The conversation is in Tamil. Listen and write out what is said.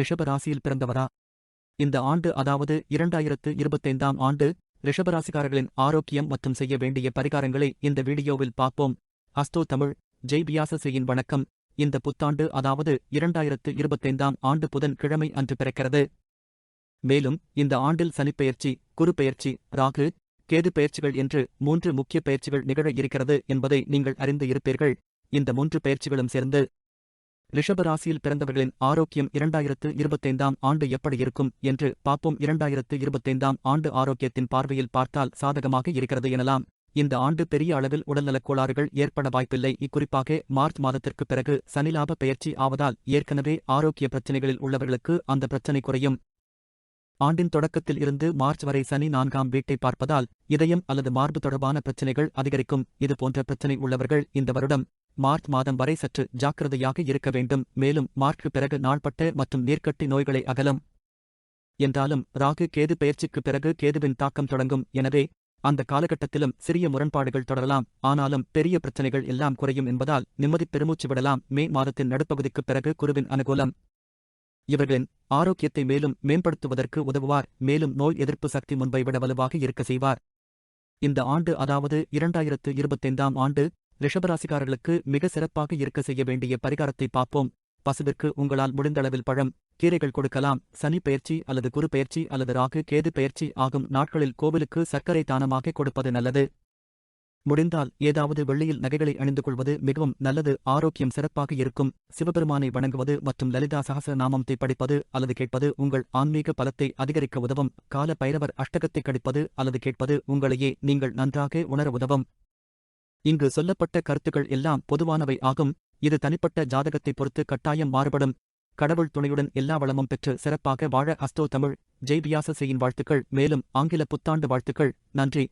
ரிஷபராசியில் பிறந்தவரா? இந்த ஆண்டு அதாவது இரண்டாயிரத்து இருபத்தைந்தாம் ஆண்டு ரிஷபராசிக்காரர்களின் ஆரோக்கியம் மற்றும் செய்ய வேண்டிய பரிகாரங்களை இந்த வீடியோவில் பார்ப்போம். அஸ்தோ தமிழ் ஜெய் பியாசசியின் வணக்கம். இந்த புத்தாண்டு அதாவது இரண்டாயிரத்து இருபத்தைந்தாம் ஆண்டு புதன் கிழமை அன்று பிறக்கிறது. மேலும் இந்த ஆண்டில் சனிப்பெயர்ச்சி குரு பெயர்ச்சி ராகு கேது பெயர்ச்சிகள் என்று மூன்று முக்கிய பெயர்ச்சிகள் நிகழ இருக்கிறது என்பதை நீங்கள் அறிந்து இருப்பீர்கள். இந்த மூன்று பெயர்ச்சிகளும் சேர்ந்து ரிஷபராசியில் பிறந்தவர்களின் ஆரோக்கியம் இரண்டாயிரத்து இருபத்தைந்தாம் ஆண்டு எப்படி இருக்கும் என்று பார்ப்போம். இரண்டாயிரத்து இருபத்தைந்தாம் ஆண்டு ஆரோக்கியத்தின் பார்வையில் பார்த்தால் சாதகமாக இருக்கிறது எனலாம். இந்த ஆண்டு பெரிய அளவில் உடல்நலக் கோளாறுகள் ஏற்பட வாய்ப்பில்லை. இக்குறிப்பாக மார்ச் மாதத்திற்கு பிறகு சனிலாப பெயர்ச்சி ஆவதால் ஏற்கனவே ஆரோக்கிய பிரச்சினைகளில் உள்ளவர்களுக்கு அந்த பிரச்சினை குறையும். ஆண்டின் தொடக்கத்தில் இருந்து மார்ச் வரை சனி நான்காம் வீட்டை பார்ப்பதால் இதயம் அல்லது மார்பு தொடர்பான பிரச்சினைகள் அதிகரிக்கும். இது போன்ற பிரச்சினை உள்ளவர்கள் இந்த வருடம் மார்ச் மாதம் வரை சற்று ஜாக்கிரதையாக இருக்க வேண்டும். மேலும் மார்க்கு பிறகு நாள்பட்ட மற்றும் நீர்க்கட்டி நோய்களை அகலும் என்றாலும் ராகு கேது பயிற்சிக்கு பிறகு கேதுவின் தாக்கம் தொடங்கும். எனவே அந்த காலகட்டத்திலும் சிறிய முரண்பாடுகள் தொடரலாம். ஆனாலும் பெரிய பிரச்சனைகள் எல்லாம் குறையும் என்பதால் நிம்மதி பெருமூச்சு விடலாம். மே மாதத்தின் நடுப்பகுதிக்குப் பிறகு குருவின் அனுகூலம். இவர்களின் ஆரோக்கியத்தை மேலும் மேம்படுத்துவதற்கு உதவுவார். மேலும் நோய் எதிர்ப்பு சக்தி முன்பை விட வலுவாக இருக்க செய்வார். இந்த ஆண்டு அதாவது இரண்டாயிரத்து இருபத்தைந்தாம் ஆண்டு ரிஷபராசிக்காரர்களுக்கு மிக சிறப்பாக இருக்க செய்ய வேண்டிய பரிகாரத்தை பார்ப்போம். பசுவிற்கு உங்களால் முடிந்தளவில் பழம் கீரைகள் கொடுக்கலாம். சனி பயிற்சி அல்லது குரு பயிற்சி அல்லது ராகு கேது பெயர்ச்சி ஆகும் நாட்களில் கோவிலுக்கு சர்க்கரை தானமாக கொடுப்பது நல்லது. முடிந்தால் ஏதாவது வெள்ளியில் நகைகளை அணிந்து கொள்வது மிகவும் நல்லது. ஆரோக்கியம் சிறப்பாக இருக்கும். சிவபெருமானை வணங்குவது மற்றும் லலிதா சகச நாமத்தை படிப்பது அல்லது கேட்பது உங்கள் ஆன்மீக பலத்தை அதிகரிக்க உதவும். கால பைரவர் அஷ்டகத்தை கடிப்பது அல்லது கேட்பது உங்களையே நீங்கள் நன்றாக உணர உதவும். இங்கு சொல்லப்பட்ட கருத்துக்கள் எல்லாம் பொதுவானவை ஆகும். இது தனிப்பட்ட ஜாதகத்தை பொறுத்து கட்டாயம் மாறுபடும். கடவுள் துணையுடன் எல்லா வளமும் பெற்று சிறப்பாக வாழ அஸ்தோ தமிழ் ஜெய் செய்யின் வாழ்த்துக்கள். மேலும் ஆங்கில புத்தாண்டு வாழ்த்துக்கள். நன்றி.